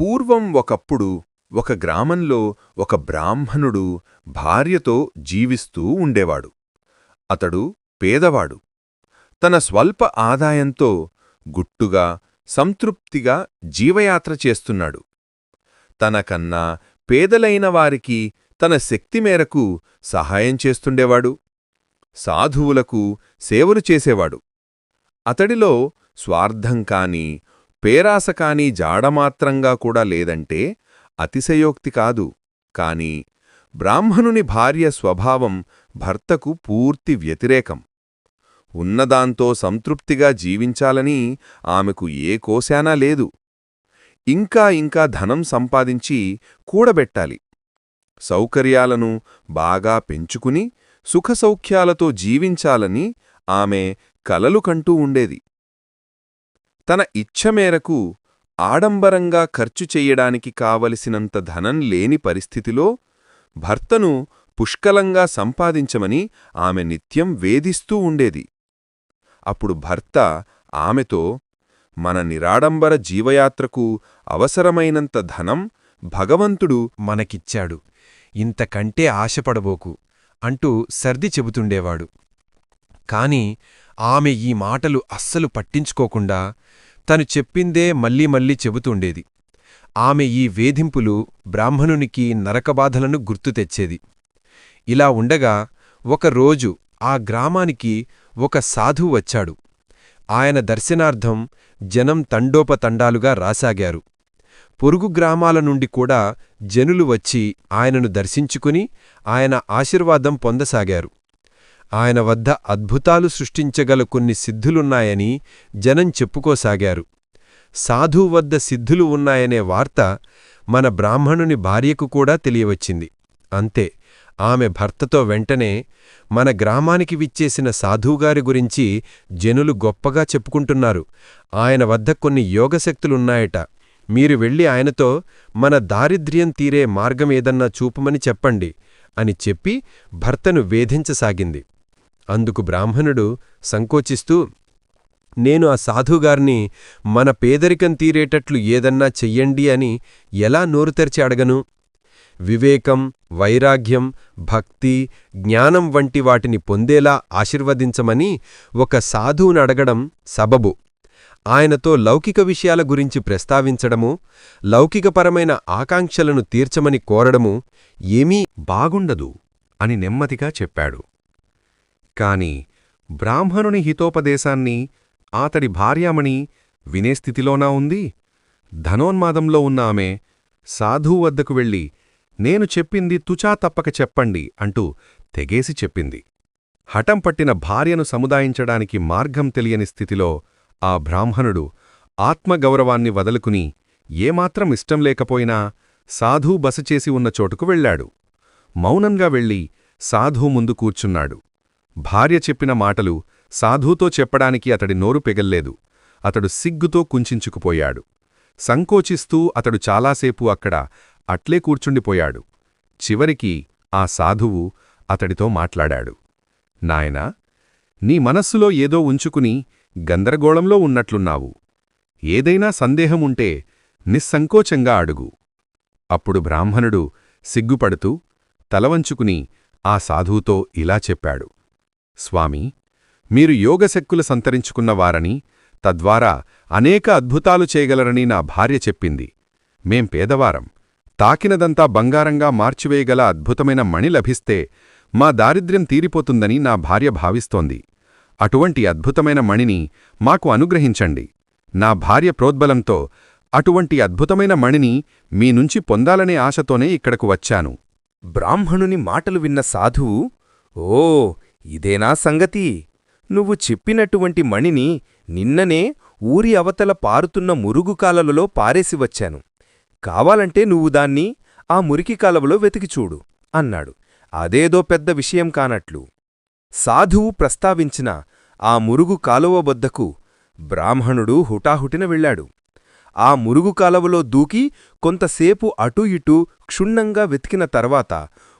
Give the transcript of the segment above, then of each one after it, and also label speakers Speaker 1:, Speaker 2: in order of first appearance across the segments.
Speaker 1: పూర్వం ఒకప్పుడు ఒక గ్రామంలో ఒక బ్రాహ్మణుడు భార్యతో జీవిస్తూ ఉండేవాడు. అతడు పేదవాడు. తన స్వల్ప ఆదాయంతో గుట్టుగా సంతృప్తిగా జీవయాత్ర చేస్తున్నాడు. తనకన్నా పేదలైన వారికి తన శక్తి మేరకు సహాయం చేస్తుండేవాడు. సాధువులకు సేవలు చేసేవాడు. అతడిలో స్వార్థం కాని పేరాస కాని జాడమాత్రంగా కూడా లేదంటే అతిశయోక్తి కాదు. కాని బ్రాహ్మణుని భార్య స్వభావం భర్తకు పూర్తి వ్యతిరేకం. ఉన్నదాంతో సంతృప్తిగా జీవించాలని ఆమెకు ఏ కోశానా లేదు. ఇంకా ఇంకా ధనం సంపాదించి కూడబెట్టాలి. సౌకర్యాలను బాగా పెంచుకుని సుఖసౌఖ్యాలతో జీవించాలని ఆమె కలలు కంటూ ఉండేది. తన ఇచ్ఛ మేరకు ఆడంబరంగా ఖర్చు చెయ్యడానికి కావలసినంత ధనం లేని పరిస్థితిలో భర్తను పుష్కలంగా సంపాదించమని ఆమె నిత్యం వేధిస్తూ ఉండేది. అప్పుడు భర్త ఆమెతో మన నిరాడంబర జీవయాత్రకు అవసరమైనంత ధనం భగవంతుడు
Speaker 2: మనకిచ్చాడు. ఇంతకంటే ఆశపడబోకు అంటూ సర్ది చెబుతుండేవాడు. కాని ఆమె ఈ మాటలు అస్సలు పట్టించుకోకుండా తను చెప్పిందే మళ్ళీ మళ్ళీ చెబుతుండేది. ఆమె ఈ వేధింపులు బ్రాహ్మణునికి నరకబాధలను గుర్తు తెచ్చేది. ఇలా ఉండగా ఒకరోజు ఆ గ్రామానికి ఒక సాధువు వచ్చాడు. ఆయన దర్శనార్థం జనం తండోపతండాలుగా రాసాగారు. పొరుగు గ్రామాల నుండి కూడా జనులు వచ్చి ఆయనను దర్శించుకుని ఆయన ఆశీర్వాదం పొందసాగారు. ఆయన వద్ద అద్భుతాలు సృష్టించగల కొన్ని సిద్ధులున్నాయని జనం చెప్పుకోసాగారు. సాధు వద్ద సిద్ధులు ఉన్నాయనే వార్త మన బ్రాహ్మణుని భార్యకు కూడా తెలియవచ్చింది. అంతే ఆమె భర్తతో వెంటనే మన గ్రామానికి విచ్చేసిన సాధువుగారి గురించి జనులు గొప్పగా చెప్పుకుంటున్నారు. ఆయన వద్ద కొన్ని యోగశక్తులున్నాయట. మీరు వెళ్ళి ఆయనతో మన దారిద్ర్యం తీరే మార్గమేదన్నా చూపమని చెప్పండి అని చెప్పి భర్తను వేధించసాగింది. అందుకు బ్రాహ్మణుడు సంకోచిస్తూ నేను ఆ సాధుగారిని మన పేదరికం తీరేటట్లు ఏదన్నా చెయ్యండి అని ఎలా నోరు తెరిచి అడగను? వివేకం వైరాగ్యం భక్తి జ్ఞానం వంటి వాటిని పొందేలా ఆశీర్వదించమని ఒక సాధువునడగడం సబబు. ఆయనతో లౌకిక విషయాల గురించి ప్రస్తావించడము లౌకికపరమైన ఆకాంక్షలను తీర్చమని కోరడము ఏమీ
Speaker 3: బాగుండదు అని నెమ్మదిగా చెప్పాడు. కాని బ్రాహ్మణుని హితోపదేశాన్ని ఆతడి భార్యామణి వినే స్థితిలోనా ఉంది? ధనోన్మాదంలో ఉన్న ఆమె సాధువు వద్దకు వెళ్ళి నేను చెప్పింది తుచా తప్పక చెప్పండి అంటూ తెగేసి చెప్పింది. హఠం పట్టిన భార్యను సముదాయించడానికి మార్గం తెలియని స్థితిలో ఆ బ్రాహ్మణుడు ఆత్మగౌరవాన్ని వదులుకుని ఏమాత్రం ఇష్టం లేకపోయినా సాధూ బసచేసి ఉన్న చోటుకు వెళ్ళాడు. మౌనంగా వెళ్ళి సాధూ ముందు కూర్చున్నాడు. భార్య చెప్పిన మాటలు సాధూతో చెప్పడానికి అతడి నోరు పెగల్లేదు. అతడు సిగ్గుతో కుంచుకుపోయాడు సంకోచిస్తూ అతడు చాలాసేపు అక్కడ అట్లే కూర్చుండిపోయాడు. చివరికి ఆ సాధువు అతడితో మాట్లాడాడు. నాయనా నీ మనస్సులో ఏదో ఉంచుకుని గందరగోళంలో ఉన్నట్లున్నావు. ఏదైనా సందేహముంటే నిస్సంకోచంగా అడుగు అప్పుడు బ్రాహ్మణుడు సిగ్గుపడుతూ తలవంచుకుని ఆ సాధువుతో ఇలా చెప్పాడు. స్వామీ మీరు యోగశక్కులు సంతరించుకున్నవారని తద్వారా అనేక అద్భుతాలు చేయగలరని నా భార్య చెప్పింది. మేం పేదవారం. తాకినదంతా బంగారంగా మార్చివేయగల అద్భుతమైన మణి లభిస్తే మా దారిద్ర్యం తీరిపోతుందని నా భార్య భావిస్తోంది. అటువంటి అద్భుతమైన మణిని మాకు అనుగ్రహించండి. నా భార్య ప్రోద్బలంతో అటువంటి అద్భుతమైన మణిని మీ నుంచి పొందాలనే ఆశతోనే ఇక్కడకు వచ్చాను.
Speaker 4: బ్రాహ్మణుని మాటలు విన్న సాధువు ఓ ఇదేనా సంగతి? నువ్వు చెప్పినటువంటి మణిని నిన్ననే ఊరి అవతల పారుతున్న మురుగు కాలవలో పారేసి వచ్చాను. కావాలంటే నువ్వు దాన్ని ఆ మురికి కాలవలో వెతికిచూడు అన్నాడు. అదేదో పెద్ద విషయం కానట్లు. సాధువు ప్రస్తావించిన ఆ మురుగు కాలువ వద్దకు బ్రాహ్మణుడు హుటాహుటిన వెళ్ళాడు. ఆ మురుగు కాలవలో దూకి కొంతసేపు అటూ ఇటూ క్షుణ్ణంగా వెతికిన తర్వాత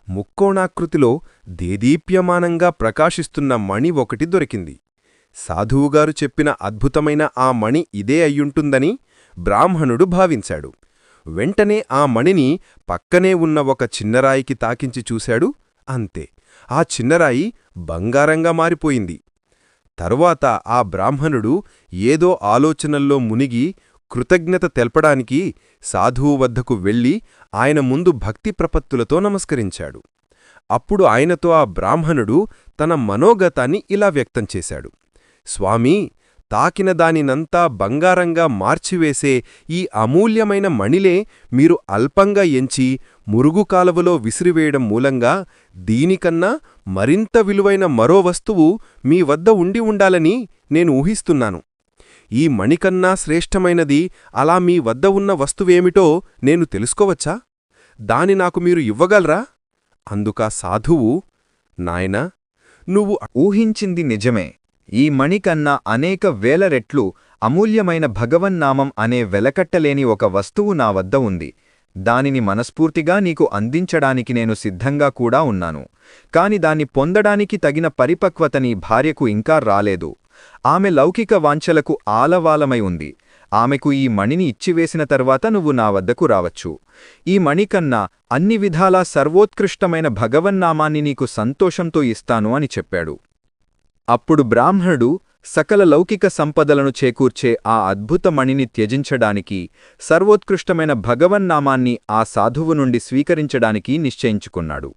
Speaker 4: ముక్కోణాకృతిలో దేదీప్యమానంగా ప్రకాశిస్తున్న మణి ఒకటి దొరికింది. సాధువుగారు చెప్పిన అద్భుతమైన ఆ మణి ఇదే అయ్యుంటుందని బ్రాహ్మణుడు భావించాడు. వెంటనే ఆ మణిని పక్కనే ఉన్న ఒక చిన్నరాయికి తాకించి చూశాడు. అంతే ఆ చిన్నరాయి బంగారంగా మారిపోయింది. తరువాత ఆ బ్రాహ్మణుడు ఏదో ఆలోచనల్లో మునిగి కృతజ్ఞత తెల్పడానికి సాధువు వద్దకు వెళ్ళి ఆయన ముందు భక్తి ప్రపత్తులతో నమస్కరించాడు. అప్పుడు ఆయనతో ఆ బ్రాహ్మణుడు తన మనోగతాన్ని ఇలా వ్యక్తం చేశాడు. స్వామీ తాకిన దానినంతా బంగారంగా మార్చివేసే ఈ అమూల్యమైన మణిలే మీరు అల్పంగా ఎంచి మురుగు కాలవలో విసిరివేయడం మూలంగా దీనికన్నా మరింత విలువైన మరో వస్తువు మీ వద్ద ఉండి ఉండాలని నేను ఊహిస్తున్నాను. ఈ మణికన్నా శ్రేష్టమైనది అలా మీ వద్ద ఉన్న వస్తువేమిటో నేను తెలుసుకోవచ్చా? దాని నాకు మీరు ఇవ్వగలరా? అందుకా సాధువు నాయనా నువ్వు
Speaker 5: ఊహించింది నిజమే. ఈ మణికన్నా అనేక వేల రెట్లు అమూల్యమైన భగవన్నామం అనే వెలకట్టలేని ఒక వస్తువు నా వద్ద ఉంది. దానిని మనస్ఫూర్తిగా నీకు అందించడానికి నేను సిద్ధంగా కూడా ఉన్నాను. కాని దాన్ని పొందడానికి తగిన పరిపక్వత నీ భార్యకు ఇంకా రాలేదు. ఆమె లౌకిక వాంఛలకు ఆలవాలమై ఉంది. ఆమెకు ఈ మణిని ఇచ్చివేసిన తర్వాత నువ్వు నా వద్దకు రావచ్చు. ఈ మణికన్నా అన్ని విధాలా సర్వోత్కృష్టమైన భగవన్నామాన్ని నీకు సంతోషంతో ఇస్తాను అని చెప్పాడు. అప్పుడు బ్రాహ్మణుడు సకల లౌకిక సంపదలను చేకూర్చే ఆ అద్భుత మణిని త్యజించడానికి సర్వోత్కృష్టమైన భగవన్నామాన్ని ఆ సాధువు నుండి స్వీకరించడానికి నిశ్చయించుకున్నాడు.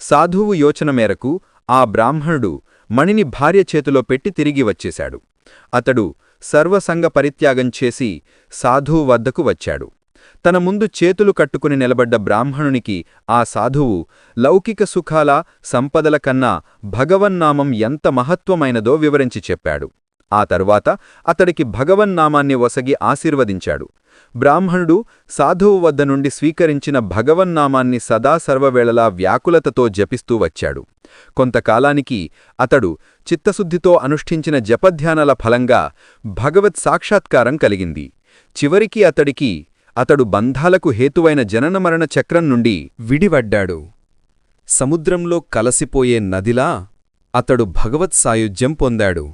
Speaker 5: సాధువు యోచన మేరకు ఆ బ్రాహ్మణుడు మణిని భార్య చేతిలో పెట్టి తిరిగి వచ్చేశాడు. అతడు సర్వసంగ పరిత్యాగం చేసి సాధువు వద్దకు వచ్చాడు. తన ముందు చేతులు కట్టుకుని నిలబడ్డ బ్రాహ్మణునికి ఆ సాధువు లౌకిక సుఖాల సంపదల కన్నా భగవన్నామం ఎంత మహత్వమైనదో వివరించి చెప్పాడు. ఆ తరువాత అతడికి భగవన్నామాన్ని వసగి ఆశీర్వదించాడు. బ్రాహ్మణుడు సాధువు వద్ద నుండి స్వీకరించిన భగవన్నామాన్ని సదా సర్వవేళలా వ్యాకులతతో జపిస్తూ వచ్చాడు. కొంతకాలానికి అతడు చిత్తశుద్ధితో అనుష్ఠించిన జపధ్యానాల ఫలంగా భగవత్ సాక్షాత్కారం కలిగింది. చివరికి అతడికి అతడు బంధాలకు హేతువైన జననమరణ చక్రం నుండి
Speaker 4: విడివడ్డాడు. సముద్రంలో కలసిపోయే నదిలా అతడు భగవత్ సాయుధ్యం పొందాడు.